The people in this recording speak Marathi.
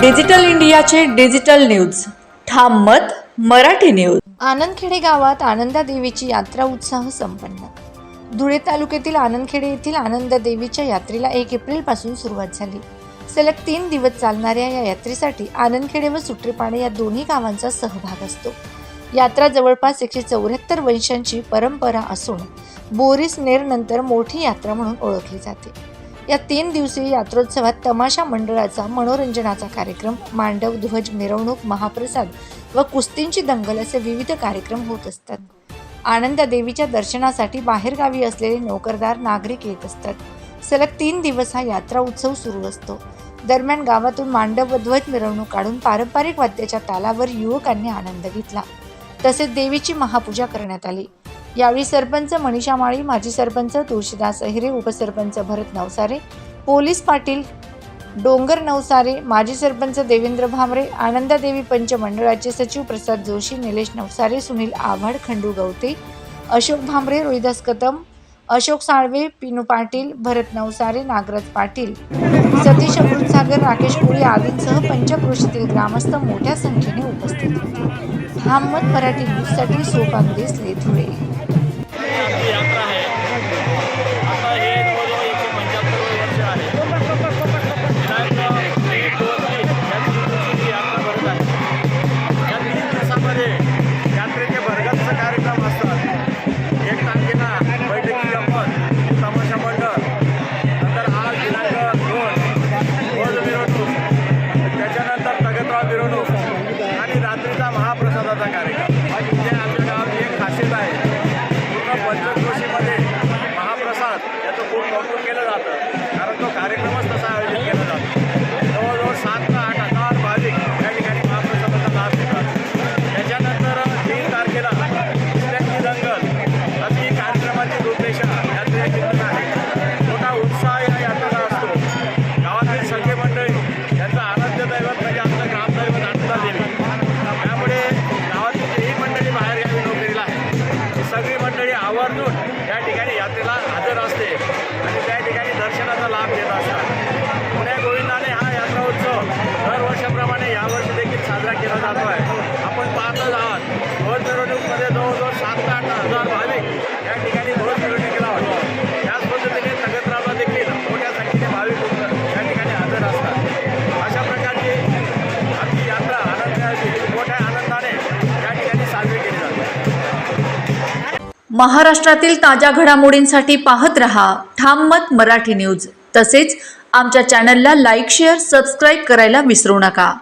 डिजिटल इंडियाचे डिजिटल न्यूज. ठाम मत मराठी न्यूज. आनंदखेडे गावात आनंदा देवीची यात्रा उत्साह संपन्न. धुळे तालुक्यातील आनंदखेडे येथील आनंद देवीच्या यात्रेला एक एप्रिलपासून सुरुवात झाली. सलग तीन दिवस चालणाऱ्या या यात्रेसाठी आनंदखेडे व सुट्रीपाडे या दोन्ही गावांचा सहभाग असतो. यात्रा जवळपास एकशे चौऱ्याहत्तर वंशांची परंपरा असून बोरिस नेर नंतर मोठी यात्रा म्हणून ओळखली जाते. या तीन दिवसीय यात्रोत्सवात तमाशा मंडळाचा मनोरंजनाचा कार्यक्रम मांडव ध्वज मिरवणूक महाप्रसाद व कुस्तींची दंगल असे विविध कार्यक्रम होत असतात. आनंद देवीच्या दर्शनासाठी बाहेरगावी असलेले नोकरदार नागरिक येत असतात. सलग तीन दिवस हा यात्रा उत्सव सुरू असतो. दरम्यान गावातून मांडव व ध्वज मिरवणूक काढून पारंपरिक वाद्याच्या तालावर युवकांनी आनंद घेतला. तसेच देवीची महापूजा करण्यात आली. यावेळी सरपंच मनीषा माळी माजी सरपंच तुळशीदास अहिरे उपसरपंच भरत नवसारे पोलीस पाटील डोंगर नवसारे माजी सरपंच देवेंद्र भामरे आनंदादेवी पंचमंडळाचे सचिव प्रसाद जोशी निलेश नवसारे सुनील आव्हाड खंडू गवते अशोक भामरे रोहिदास कदम अशोक साळवे पिनू पाटील भरत नवसारे नागराज पाटील सतीश अमृतसागर राकेश कोळी आदींसह पंचक्रोशीतील ग्रामस्थ मोठ्या संख्येने उपस्थित होते. हामत मराठी न्यूजसाठी सोपान देसले धुळे यात्रेचे भरगच्च कार्यक्रम असतात. जातो आहे आपण पाहतच आहात. ध्वज मिरवणूकमध्ये जवळजवळ सात ते आठ हजार भाविक या ठिकाणी ध्वज मिरवणुकीला होतो त्याच पद्धतीने तगतरावला देखील मोठ्या संख्येने भाविक या ठिकाणी हजर असतात. अशा प्रकारची आपली यात्रा आनंदाची मोठ्या आनंदाने या ठिकाणी साजरी केली जाते. महाराष्ट्रातील ताज्या घडामोडींसाठी पाहत रहा ठाम मत मराठी न्यूज. तसेच आमच्या चॅनलला लाईक शेअर सबस्क्राईब करायला विसरू नका.